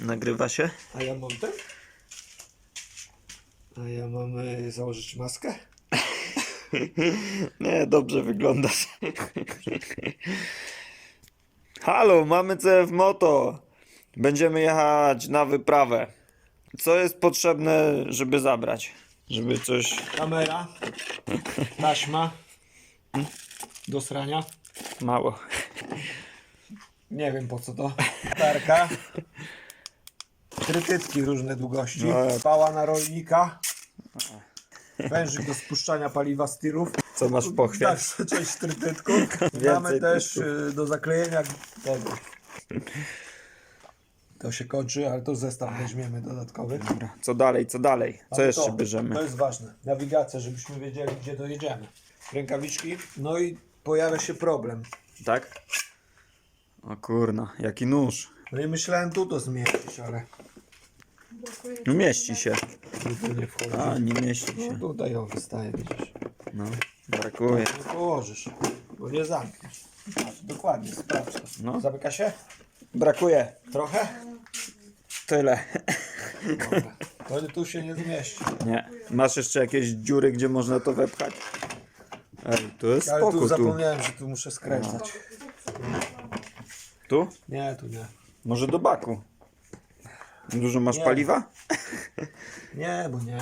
Nagrywa się? A ja mam ten? A ja mam e, założyć maskę? Nie, dobrze wyglądasz. Halo, mamy CF Moto. Będziemy jechać na wyprawę. Co jest potrzebne, żeby zabrać? Żeby coś... Kamera, taśma do srania. Mało. Nie wiem po co to. Tarka. Trytytki różne długości. No. Pała na rolnika. Wężyk do spuszczania paliwa z tirów. Co masz w pochwie? Dalsza część trytytków. Mamy Więcej też y, do zaklejenia tego. To się kończy, ale to zestaw weźmiemy dodatkowy. Dobra, co dalej, co dalej? Co Ale jeszcze to, bierzemy? To jest ważne. Nawigacja, żebyśmy wiedzieli, gdzie dojedziemy. Rękawiczki. No i pojawia się problem. Tak? O kurna, jaki nóż. No i myślałem tu to zmieścić, ale mieści się. tu nie wchodzi. A, nie mieści No się. tutaj ją wystaje, widzisz. No, brakuje. Nie położysz, bo nie zamkniesz. Patrz, dokładnie, sprawdź to. No. Zamyka się? Brakuje. Trochę? Tyle. Dobra. To tu się nie zmieści. Nie. Masz jeszcze jakieś dziury, gdzie można to wepchać? Ej, to jest Ale spoko tu tu. zapomniałem, że tu muszę skręcać. Tu? Nie, tu nie. Może do baku. Dużo masz Nie. paliwa? Nie, bo nie.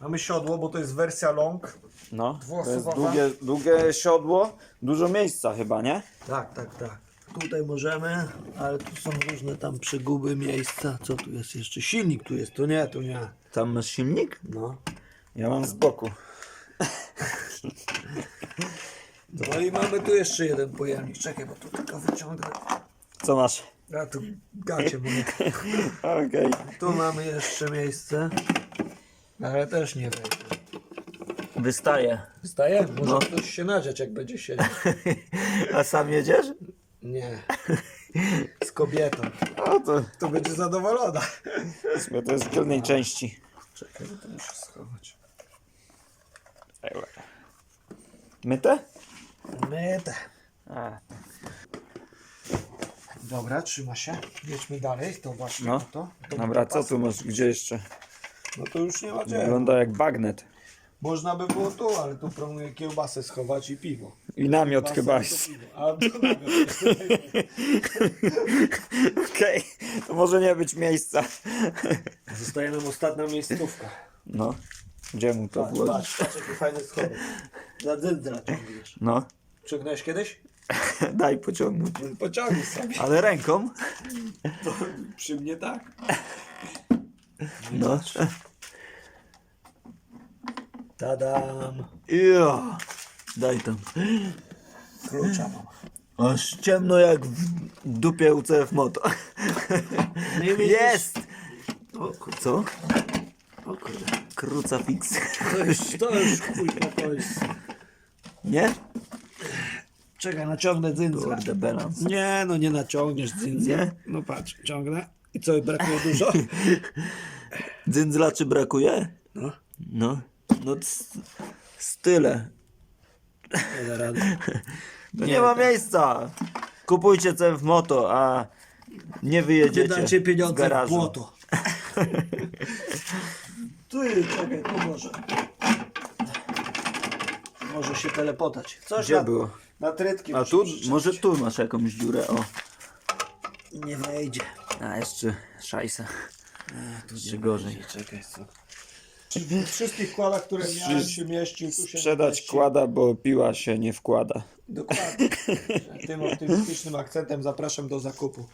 Mamy siodło, bo to jest wersja long. No. To jest Dwuosobowa? długie, długie siodło. Dużo miejsca chyba, nie? Tak, tak, tak. Tutaj możemy, ale tu są różne tam przeguby, miejsca. Co tu jest jeszcze? Silnik tu jest, tu nie, tu nie. Tam masz silnik? No. Ja mam z boku. No i mamy tu jeszcze jeden pojemnik. Czekaj, bo tu tylko wyciągnę. Co masz? A tu gacie moje. Okej. Tu mamy jeszcze miejsce. Ale też nie wejdzie. Wystaje. Wstaje? Może No. ktoś się nadziać, jak będzie siedzieć. A sam jedziesz? Nie. Z kobietą. O to, To będzie zadowolona. to jest w tylnej części. Czekaj, to muszę schować. Myte? Myte. A, Dobra, trzyma się. Jedźmy dalej. To właśnie No. to. to Dobra, co tu masz? Gdzie jeszcze? No to już nie ma gdzie. Wygląda jak bagnet. Można by było tu, ale tu proponuję kiełbasę schować i piwo. I namiot Kiełbasę chyba i jest. to piwo. A to jest tutaj. Okej, to może nie być miejsca. Zostaje nam ostatnia miejscówka. No, gdzie mu to Patrz, włożyć? patrz, patrz jaki fajny schowek. Za dzyndzla ciągniesz. No, Ciągnąłeś kiedyś? daj pociągnąć. Pociągnij sobie. Ale ręką? To przy mnie tak. No. Tadam. Jo, daj tam. Klucza mam. Aż ciemno jak w dupie UCF Moto. Nie widzisz? Jest! O kurde. Co? O kurde. Krucafix. To już, to już to jest... Nie? Czekaj, naciągnę. Kurde, balans. Nie, no nie naciągniesz dzyndzla. Nie? No patrz, ciągnę. I co, brakuje dużo? Dzyndzla czy brakuje? No, No. No, c- z tyle. nie da rady. No nie ma miejsca. Kupujcie CF Moto, a nie wyjedziecie Wydacie z pieniądze w błoto. Tu jest, czekaj, tu może. Może się telepotać. Coś Gdzie na, było? Na trytki A muszę tu, przyczepić. może tu masz jakąś dziurę, o. Nie wejdzie. A jeszcze szajsa. Tu Jeszcze gorzej. Czekaj, co? W wszystkich kładach, które miałem się mieścił, tu się nie Sprzedać kłada, bo piła się nie wkłada. Dokładnie. Tym optymistycznym akcentem zapraszam do zakupu.